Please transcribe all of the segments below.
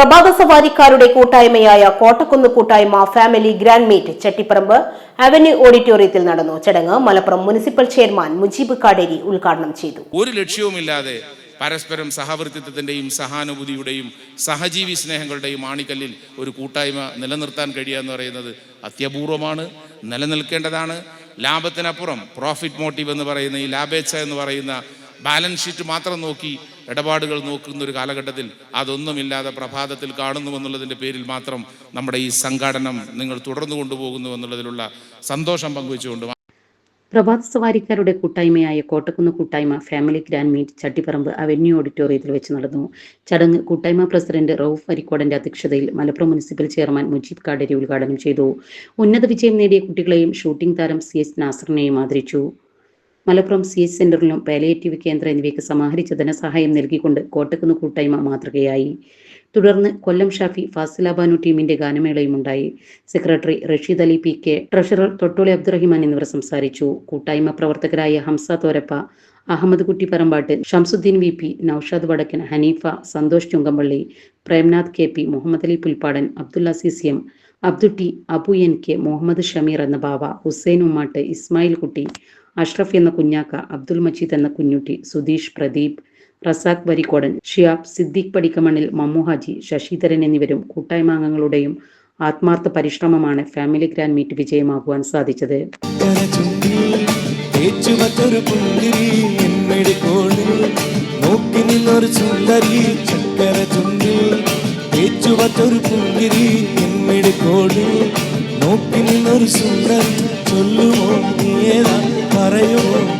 പ്രഭാത സവാരിക്കാരുടെ കൂട്ടായ്മയായ കോട്ടക്കുന്ന് കൂട്ടായ്മ family grand meet Chattiparamba avenue ഓഡിറ്റോറിയത്തിൽ നടന്നു. ചടങ്ങ് മലപ്പുറം മുനിസിപ്പൽ ചെയർമാൻ മുജീബ് കാടേരി ഉദ്ഘാടനം ചെയ്തു. ഒരു ലക്ഷ്യവുമില്ലാതെ പരസ്പരം സഹവർത്തിത്വത്തിന്റെയും സഹാനുഭൂതിയുടെയും സഹജീവി സ്നേഹങ്ങളുടെയും ആണിക്കല്ലിൽ ഒരു കൂട്ടായ്മ നിലനിർത്താൻ കഴിയുക എന്ന് പറയുന്നത് അത്യപൂർവമാണ് നിലനിൽക്കേണ്ടതാണ്. ലാഭത്തിനപ്പുറം പ്രോഫിറ്റ് മോട്ടീവ് എന്ന് പറയുന്ന ഈ ലാഭേച്ഛ എന്ന് പറയുന്ന ബാലൻസ് ഷീറ്റ് മാത്രം നോക്കി ഇടപാടുകൾ നോക്കുന്ന ഒരു കാലഘട്ടത്തിൽ അതൊന്നുമില്ലാതെ പ്രഭാതത്തിൽ കാണുന്നുവെന്നുള്ളതിന്റെ പേരിൽ മാത്രം നമ്മുടെ ഈ സംഘാടനം നിങ്ങൾ തുടർന്നു കൊണ്ടുപോകുന്നു എന്നുള്ളതിലുള്ള സന്തോഷം പങ്കുവെച്ചുകൊണ്ട് പ്രഭാത സവാരിക്കാരുടെ കൂട്ടായ്മയായ കോട്ടക്കുന്ന് കൂട്ടായ്മ family grand meet Chattiparamba avenue ഓഡിറ്റോറിയത്തിൽ വെച്ച് നടന്നു. ചടങ്ങ് കൂട്ടായ്മ പ്രസിഡന്റ് റൌഫ് അരിക്കോടന്റെ അധ്യക്ഷതയിൽ മലപ്പുറം മുനിസിപ്പൽ ചെയർമാൻ മുജീബ് കാടരി ഉദ്ഘാടനം ചെയ്തു. ഉന്നത വിജയം നേടിയ കുട്ടികളെയും ഷൂട്ടിംഗ് താരം സി എസ് നാസറിനെയും ആദരിച്ചു. മലപ്പുറം സി എച്ച് സെന്ററിലും പാലിയേറ്റീവ് കേന്ദ്രം എന്നിവയ്ക്ക് സമാഹരിച്ച ധനസഹായം നൽകിക്കൊണ്ട് കോട്ടക്കുന്ന് കൂട്ടായ്മ മാതൃകയായി. തുടർന്ന് കൊല്ലം ഷാഫി ഫാസില ബാനു ടീമിന്റെ ഗാനമേളയും ഉണ്ടായി. Secretary Rasheed Ali P K treasurer Thottoli Abdurahiman എന്നിവർ സംസാരിച്ചു. കൂട്ടായ്മ പ്രവർത്തകരായ Hamza Thorappa Ahammed Kutty Parambattu Shamsudheen V P Noushad Vadakkan Haneefa Santhosh Chungampally Premnath K P Muhammed Ali Pulpadan Abdulla C C M Abdutty Abu N K Muhammed Shameer എന്ന ബാവ ഹുസൈൻ ഉമ്മാട്ട് ഇസ്മായിൽ കുട്ടി അഷ്റഫ് എന്ന കുഞ്ഞാക്ക അബ്ദുൽ മജീദ് എന്ന കുഞ്ഞുട്ടി സുധീഷ് പ്രദീപ് റസാഖ് വരിക്കോടൻ ഷിയാബ് സിദ്ദീഖ് പടിക്കമണ്ണിൽ മമ്മു ഹാജി ശശിധരൻ എന്നിവരും കൂട്ടായ്മ അംഗങ്ങളുടെയും ആത്മാർത്ഥ പരിശ്രമമാണ് ഫാമിലി ഗ്രാൻഡ് മീറ്റ് വിജയമാകുവാൻ സാധിച്ചത്. ചൊല്ലുമോ നീ പറയുമോ പേരെന്താ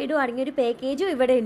റൈഡും അടങ്ങിയ ഒരു പാക്കേജും ഇവിടെ ഉണ്ട്.